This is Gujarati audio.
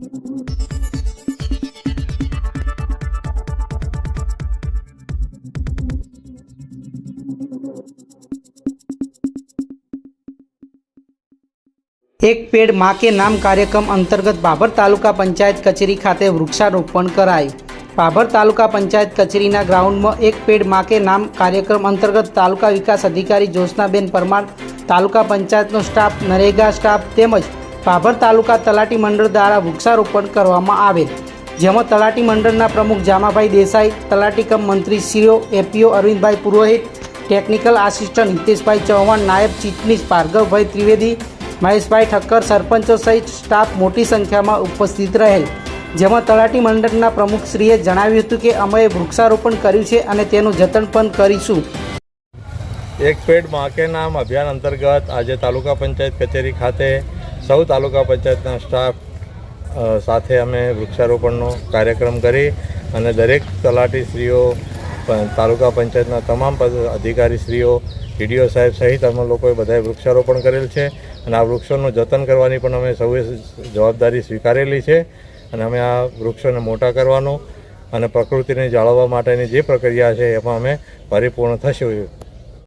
એક પેડમાં કે નામ કાર્યક્રમ અંતર્ગત બાબર તાલુકા પંચાયત કચેરી ખાતે વૃક્ષારોપણ કરાયું. બાબર તાલુકા પંચાયત કચેરીના ગ્રાઉન્ડમાં એક પેડમાં કે નામ કાર્યક્રમ અંતર્ગત તાલુકા વિકાસ અધિકારી જ્યોત્સનાબેન પરમાર, તાલુકા પંચાયતનો સ્ટાફ નરેગા સ્ટાફ તેમજ બાબર તાલુકા તલાટી મંડળ દ્વારા વૃક્ષારોપણ કરવામાં આવેલ જેમાં તલાટી મંડળના પ્રમુખ જામાભાઈ દેસાઈ, તલાટી કમ મંત્રીશ્રીઓ APO Arvindbhai Purohit, technical assistant Hiteshbhai Chauhan, નાયબ ચીફનીશ ભાર્ગવભાઈ ત્રિવેદી, મહેશભાઈ ઠક્કર સરપંચો સહિત સ્ટાફ મોટી સંખ્યામાં ઉપસ્થિત રહેલ. જેમાં તલાટી મંડળના પ્રમુખશ્રીએ જણાવ્યું હતું કે, અમે વૃક્ષારોપણ કર્યું છે અને તેનું જતન પણ કરીશું. એક પેડમાં નામ અભિયાન અંતર્ગત આજે તાલુકા પંચાયત કચેરી ખાતે સૌ તાલુકા પંચાયતના સ્ટાફ સાથે અમે વૃક્ષારોપણનો કાર્યક્રમ કરી અને દરેક તલાટીશ્રીઓ પ- તાલુકા પંચાયતના તમામ અધિકારી અધિકારીશ્રીઓ ડીડીઓ સાહેબ સહિત અમે લોકોએ બધાએ વૃક્ષારોપણ કરેલ છે અને આ વૃક્ષોનું જતન કરવાની પણ અમે સૌએ જવાબદારી સ્વીકારેલી છે અને અમે આ વૃક્ષોને મોટા કરવાનું અને પ્રકૃતિને જાળવવા માટેની જે પ્રક્રિયા છે એમાં અમે પરિપૂર્ણ થશું.